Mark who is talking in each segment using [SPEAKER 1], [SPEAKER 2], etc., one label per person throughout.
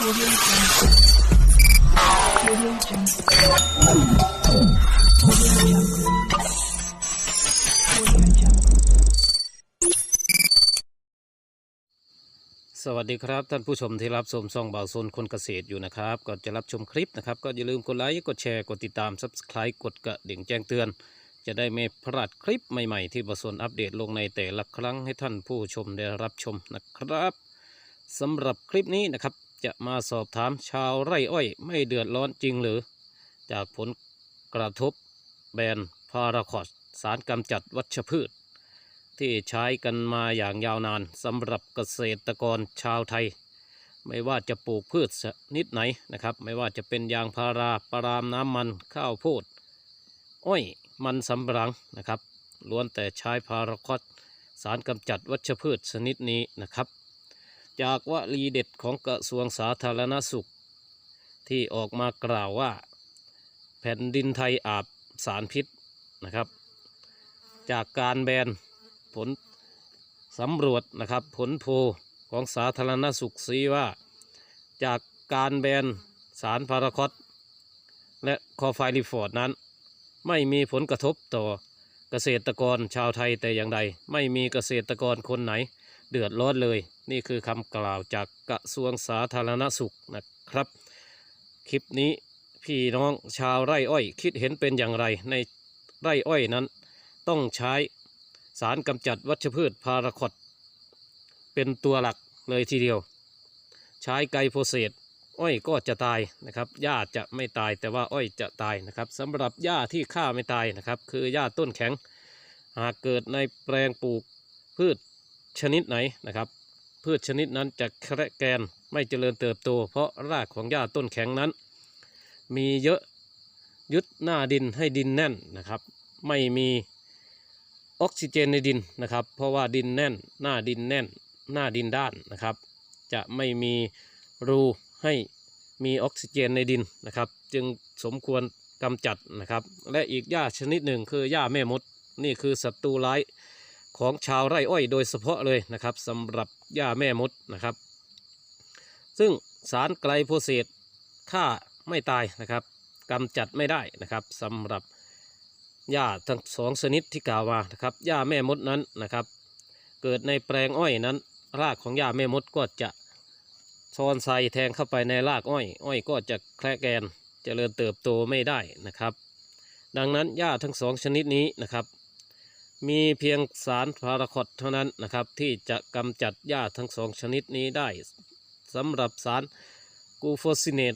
[SPEAKER 1] Audio Jungle. Audio Jungle. Audio Jungle. Audio Jungle.
[SPEAKER 2] สวัสดีครับท่านผู้ชมที่รับชมช่องเบาโซนคนเกษตรอยู่นะครับก่อนจะรับชมคลิปนะครับ ก็อย่าลืมกดไลค์กดแชร์กดติดตาม Subscribe กดกระดิ่งแจ้งเตือน จะได้ไม่พลาดคลิปใหม่ๆ ที่เบาโซนอัปเดตลงในแต่ละครั้งให้ท่านผู้ชมได้รับชมนะครับ สำหรับคลิปนี้นะครับ จะมาสอบถามชาวไร่อ้อย ไม่เดือดร้อนจริงหรือ จากผลกระทบแบนพาราคอสสารกำจัดวัชพืช ที่ใช้กันมาอย่างยาวนานสำหรับเกษตรกรชาวไทย ไม่ว่าจะปลูกพืชชนิดไหนนะครับ ไม่ว่าจะเป็นยางพาราปาล์มน้ำมันข้าวโพดอ้อยมันสำปะหลังนะครับล้วนแต่ใช้พาราคอตสารกำจัดวัชพืชชนิดนี้นะครับ จากวลีเด็ดของกระทรวงสาธารณสุข ที่ออกมากล่าวว่า แผ่นดินไทยอาบสารพิษนะครับ จากการแบนผลสำรวจนะครับผลโพลของสาธารณสุขชี้ว่า จากการแบนสารพาราคอตและคอไฟลิฟอร์ดนั้น ไม่มีผลกระทบต่อเกษตรกรชาวไทยแต่อย่างใด ไม่มีเกษตรกรคนไหน เดือดร้อนเลย นี่คือคำกล่าวจากกระทรวงสาธารณสุขนะครับ คลิปนี้พี่น้องชาวไร่อ้อย คิดเห็นเป็นอย่างไรในไร่อ้อยนั้น ต้องใช้สารกำจัดวัชพืชพาราคอตเป็นตัวหลักเลยทีเดียว ใช้ไกลโพเซตอ้อยก็จะตายนะครับหญ้าจะไม่ตายแต่ว่าอ้อยจะตายนะครับสำหรับหญ้าที่ฆ่าไม่ตายนะครับ คือหญ้าต้นแข็ง หากเกิดในแปลงปลูกพืช ชนิดไหนนะครับ พืชชนิดนั้นจะแคระแกนไม่เจริญเติบโต เพราะรากของหญ้าต้นแข็งนั้น มีเยอะยึดหน้าดินให้ดินแน่นนะครับ ไม่มีออกซิเจนในดินนะครับ เพราะว่าดินแน่น หน้าดินแน่น หน้าดินด้านนะครับ จะไม่มีรูให้มีออกซิเจนในดินนะครับ จึงสมควรกำจัดนะครับ และอีกหญ้าชนิดหนึ่งคือหญ้าแม่มดนี่คือศัตรูร้าย ของชาวไร่อ้อยโดยเฉพาะเลยนะครับสำหรับหญ้าแม่มดนะครับ ซึ่งสารไกลโพเซตฆ่าไม่ตายนะครับกำจัดไม่ได้นะครับสำหรับหญ้าทั้งสองชนิดที่กล่าวมานะครับหญ้าแม่มดนั้นนะครับ เกิดในแปลงอ้อยนั้น รากของหญ้าแม่มดก็จะซอนไซแทงเข้าไปในรากอ้อย อ้อยก็จะแคระแกนเจริญเติบโตไม่ได้นะครับ ดังนั้นหญ้าทั้งสองชนิดนี้นะครับ มีเพียงสารพาราคอตเท่านั้นนะครับ ที่จะกำจัดหญ้าทั้งสองชนิดนี้ได้สำหรับสารกูโฟซิเนต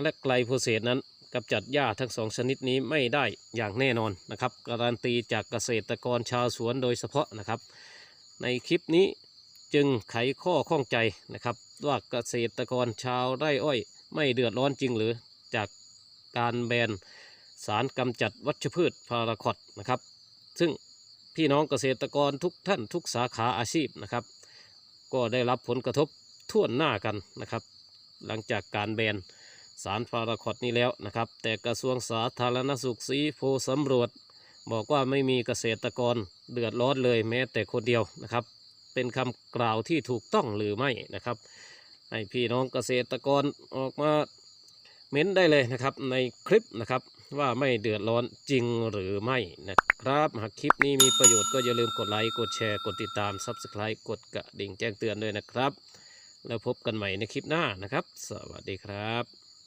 [SPEAKER 2] และไกลโพเซตนั้นกำจัดหญ้าทั้งสองชนิดนี้ไม่ได้อย่างแน่นอนนะครับ การันตีจากเกษตรกรชาวสวนโดยเฉพาะนะครับ ในคลิปนี้จึงไขข้อข้องใจนะครับ ว่าเกษตรกรชาวไร่อ้อย ไม่เดือดร้อนจริงหรือจากการแบนสารกำจัดวัชพืชพาราคอตนะครับ ซึ่งพี่น้องเกษตรกรทุกท่านทุกสาขาอาชีพนะครับ ก็ได้รับผลกระทบท่วนหน้ากันนะครับ หลังจากการแบนสารพาราคอตนี้แล้วนะครับ แต่กระทรวงสาธารณสุขสีโพสำรวจ บอกว่าไม่มีเกษตรกรเดือดร้อนเลยแม้แต่คนเดียวนะครับ เป็นคำกล่าวที่ถูกต้องหรือไม่นะครับ ให้พี่น้องเกษตรกรออกมา เม้นได้เลยนะครับในคลิปนะครับว่าไม่เดือดร้อนจริงหรือไม่นะครับ หากคลิปนี้มีประโยชน์ก็อย่าลืมกดไลค์กดแชร์กดติดตาม Subscribe กดกระดิ่งแจ้งเตือนด้วยนะครับ แล้วพบกันใหม่ในคลิปหน้านะครับ สวัสดีครับ